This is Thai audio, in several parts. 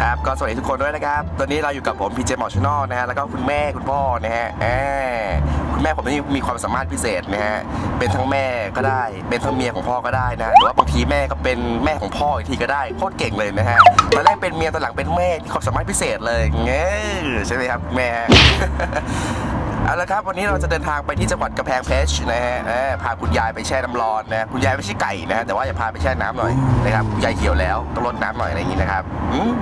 ครับก็สวัสดีทุกคนด้วยนะครับ ตอนนี้เราอยู่กับผมพีเจหมอชนอลนะฮะแล้วก็คุณแม่คุณพ่อนะฮะคุณแม่ผมนี่มีความสามารถพิเศษนะฮะเป็นทั้งแม่ก็ได้ เป็นทั้งเมียของพ่อก็ได้นะหรือว่าบางทีแม่ก็เป็นแม่ของพ่ออีกทีก็ได้โคตรเก่งเลยนะฮะตอนแรกเป็นเมียตอนหลังเป็นแม่ที่ความสามารถพิเศษเลยเงี้ยใช่ไหมครับแม่ เอาละครับวันนี้เราจะเดินทางไปที่จังหวัดกำแพงเพชรนะฮะเออพาคุณยายไปแช่น้ำร้อนนะคุณยายไม่ใช่ไก่นะฮะแต่ว่าอย่าพาไปแช่น้ำหน่อยนะครับคุณยายเหี่ยวแล้วต้องลดน้ำหน่อยอะไรอย่างนี้นะครับอืม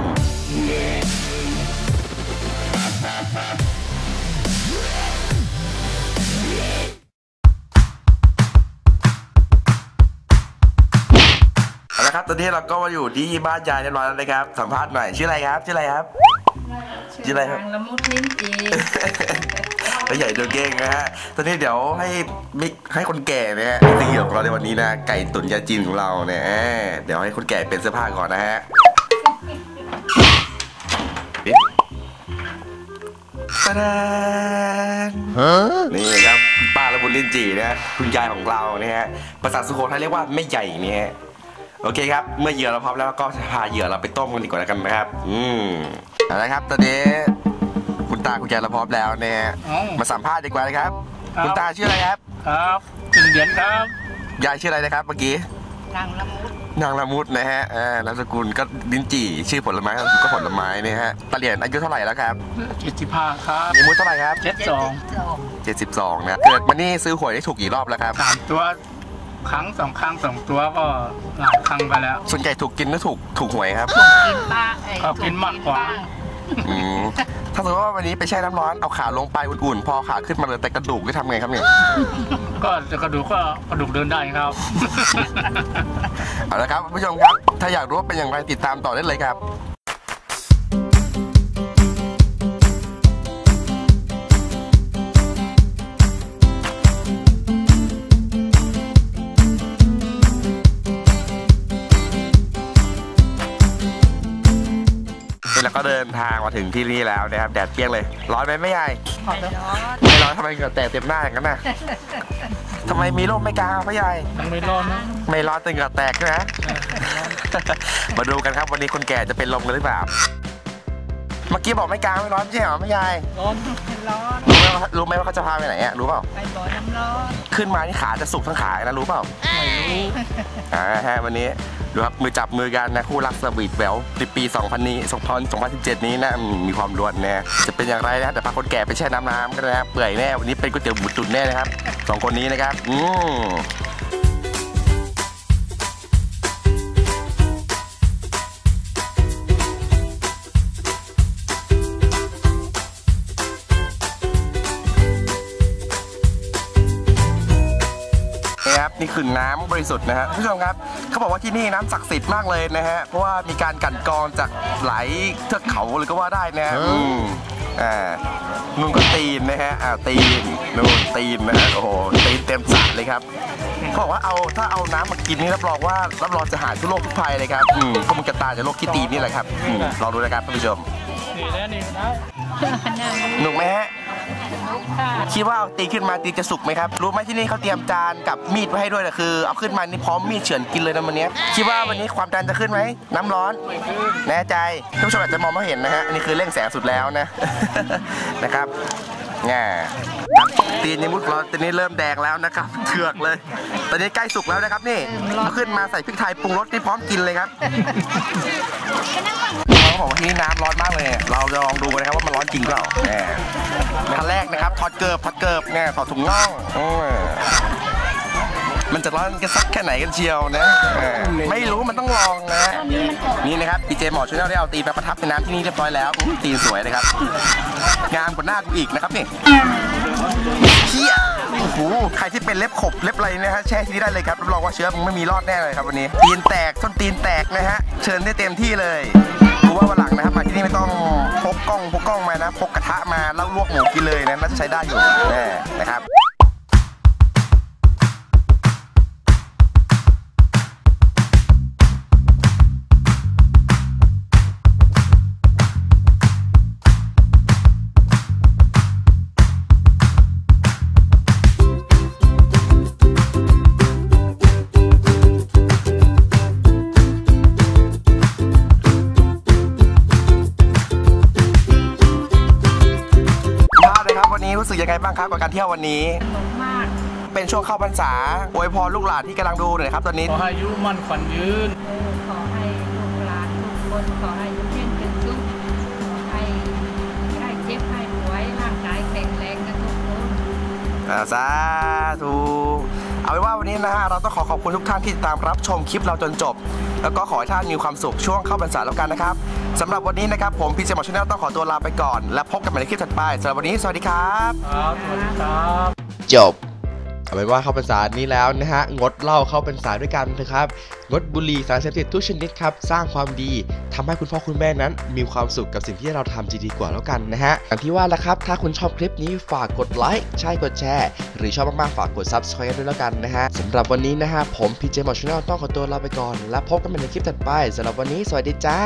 เอาละครับตอนนี้เราก็มาอยู่ที่บ้านยายเรียบร้อยแล้วนะครับสัมภาษณ์หน่อยชื่ออะไรครับชื่ออะไรครับ ชื่ออะไรครับ นางละมุดลิ้นจีแล้วใหญ่ตัวเก่งนะฮะ ตอนนี้เดี๋ยวให้มิกให้คนแก่นะฮะตีเหยื่อของเราในวันนี้นะ ไก่ตุ๋นยาจีนของเราเนี่ยเดี๋ยวให้คนแก่เป็นเสื้อผ้าก่อนนะฮะปิ๊บตะดานนี่ครับคุณป้าและบุญลินจีนะฮะคุณยายของเราเนี่ยฮะภาษาสุโขทัยเรียกว่าไม่ใหญ่เนี่ยฮะโอเคครับ เมื่อเหยื่อเราพร้อมแล้วก็จะพาเหยื่อเราไปต้มกันดีกว่าแล้วกันนะครับ อืม เอาละครับตอนนี้คุณตาคุณยายเราพร้อมแล้วเนี่ยอ๋อมาสัมภาษณ์ดีกว่านะครับ ครับ คุณตาชื่ออะไรครับครับถึงเดือนครับยายชื่ออะไรนะครับเมื่อกี้นางละมุดนางละมุดนะฮะอ่านามสกุลก็ดินจี่ชื่อผลไม้นามสกุลก็ผลไม้เนี่ยฮะตาเหรียญอายุเท่าไหร่แล้วครับเจ็ดสิบห้าครับอายุเท่าไหร่ครับ เจ็ดสอง72นะเกิดมานี่ซื้อหวยได้ถูกกี่รอบแล้วครับ สามตัวครั้งสองครั้งสองตัวก็หลายครั้งไปแล้ว ส่วนใหญ่ถูกกินหรือถูกถูกหวยครับกินบ้างไอ้เอากินมากกว่าอืม ถ้าสมมติว่าวันนี้ไปแช่น้ำร้อนเอาขาลงไปอุ่นๆ พอขาขึ้นมาเหลยแต่กระดูกจะทำไงครับเนี่ยก็จะกระดูกก็กระดูกเดินได้ครับ เอาละครับคุณผู้ชมครับ ถ้าอยากรู้ว่าเป็นอย่างไรติดตามต่อได้เลยครับ เราก็เดินทางมาถึงที่นี่แล้วนะครับแดดเปรี้ยงเลย ร้อนไหมไม่ใหญ่ขอร้อนไม่ร้อนทำไมเหงื่อแตกเต็มหน้าอย่างนั้นน่ะทำไมมีร่มไม่กลางอะพ่อใหญ่ยังไม่ร้อนนะไม่ร้อนแต่เหงื่อแตกใช่ไหมมาดูกันครับวันนี้คนแก่จะเป็นลมกันหรือเปล่าเมื่อกี้บอกไม่กลางไม่ร้อนไม่ใช่เหรอไม่ยายร้อนร้อนรู้ไหมว่ารู้ไหมว่าเขาจะพาไปไหนอะรู้เปล่าไปบ่อน้ำร้อนขึ้นมานี่ขาจะสุกทั้งขาเลยนะรู้เปล่าไม่รู้อ่าฮะวันนี้ ดูครับมือจับมือกันนะคู่รักสวีทแววติปี 2000 นี้2017 นี้นะมีความรวนแน่จะเป็นอย่างไรนะแต่พาคนแก่ไปแช่น้ำน้ำกันนะครับเปื่อยแน่วันนี้เป็นก๋วยเตี๋ยวหมูตุ๋นแน่นะครับสองคนนี้นะครับอืม นี่ครับนี่คือน้ำบริสุทธิ์นะฮะท่านผู้ชมครับเขาบอกว่าที่นี่น้ำศักดิ์สิทธิ์มากเลยนะฮะเพราะว่ามีการกลั่นกรองจากหลายเทือกเขาเลยก็ว่าได้นะฮะอืมอ่านุ่นก็ตีนนะฮะอ่าตีนนู่นตีนนะฮะโอ้โหตีนเต็มสระเลยครับเขาบอกว่าเอาถ้าเอาน้ำมากินนี่รับรองว่ารับรองจะหายทุกโรคทุกภัยเลยครับอืมพวกมึงจะตายจากโรคขี้ตีนนี่แหละครับอืมลองดูนะครับท่านผู้ชมนี่แล้วนี่นะนางหนุกไหมฮะลูก คิดว่าเอาตีขึ้นมาตีจะสุกไหมครับ รู้ไหมที่นี่เขาเตรียมจานกับมีดไว้ให้ด้วยนะคือ เอาขึ้นมานี่พร้อมมีดเฉือนกินเลยนะวันนี้ คิดว่าวันนี้ความดันจะขึ้นไหมน้ำร้อนแน่ใจท่านผู้ชมอาจจะมองไม่เห็นนะฮะอันนี้คือเร่งแสงสุดแล้วนะนะครับง่ตีนยมุดร้อนตอนนี้เริ่มแดงแล้วนะครับเถือกเลย ตอนนี้ใกล้สุกแล้วนะครับนี่เอาขึ้นมาใส่พริกไทยปรุงรสนี่พร้อมกินเลยครับ เขาบอกว่าที่นี่น้ำร้อนมากเลย เราจะลองดูกันนะครับว่ามันร้อนจริงเปล่าแหมขั้นแรกนะครับถอดเกิบถอดเกิบเนี่ยถอดถุงน่องอืมมันจะร้อนกันสักแค่ไหนกันเชียวนะเออไม่รู้มันต้องลองนะ นี่นะครับพีเจหมอช่วยได้เอาตีนไปประทับในน้ำที่นี่เรียบร้อยแล้วอื้อตีนสวยนะครับ งามกว่าหน้ากูอีกนะครับนี่เฮียโอ้โหใครที่เป็นเล็บขบเล็บอะไรนะฮะแช่ที่นี่ได้เลยครับรับรองว่าเชื้อมึงไม่มีรอดแน่เลยครับวันนี้ตีนแตกส้นตีนแตกนะฮะเชิญได้เต็มที่เลย กูว่าวันหลังนะครับมาที่นี่ไม่ต้องพกกล้องพกกล้องมานะพกกระทะมาแล้วลวกหมูกินเลยนะน่าจะใช้ได้อยู่นะครับ รู้สึกยังไงบ้างครับกับการเที่ยววันนี้สนุกมาก เป็นช่วงเข้าพรรษาอวยพรลูกหลานที่กำลังดูหน่อยครับตอนนี้ขอให้อายุมั่นขวัญยืนเออขอให้ลูกหลานทุกคนขอให้ยุ่งเย็นเป็นสุขขอให้ให้เจ็บให้ป่วยร่างกายแข็งแรงกันทุกคนอ่าสาธุ เอาไว้ว่าวันนี้นะฮะเราต้องขอขอบคุณทุกท่านที่ติดตามรับชมคลิปเราจนจบ แล้วก็ขอให้ท่านมีความสุขช่วงเข้าพรรษาแล้วกันนะครับสำหรับวันนี้นะครับผมพีเจมอชแนลต้องขอตัวลาไปก่อน และพบกันใหม่ในคลิปถัดไปสำหรับวันนี้สวัสดีครับ ครับสวัสดีครับ จบ เอาเป็นว่าเข้าพรรษานี้แล้วนะฮะงดเหล้าเข้าพรรษาด้วยกันเถอะครับงดบุหรี่สารเสพติดทุกชนิดครับสร้างความดีทำให้คุณพ่อคุณแม่นั้น มีความสุขกับสิ่งที่เราทำจะดีกว่าแล้วกันนะฮะอย่างที่ว่าแล้วครับ ถ้าคุณชอบคลิปนี้ฝากกดไลค์ใช่กดแชร์ หรือชอบมากๆฝากกด subscribe ด้วยแล้วกันนะฮะสำหรับวันนี้นะฮะผมพีเจมอชแนลต้องขอตัวลาไปก่อน แล้วพบกันใหม่ในคลิปถัดไปสำหรับวันนี้สวัสดีจ้า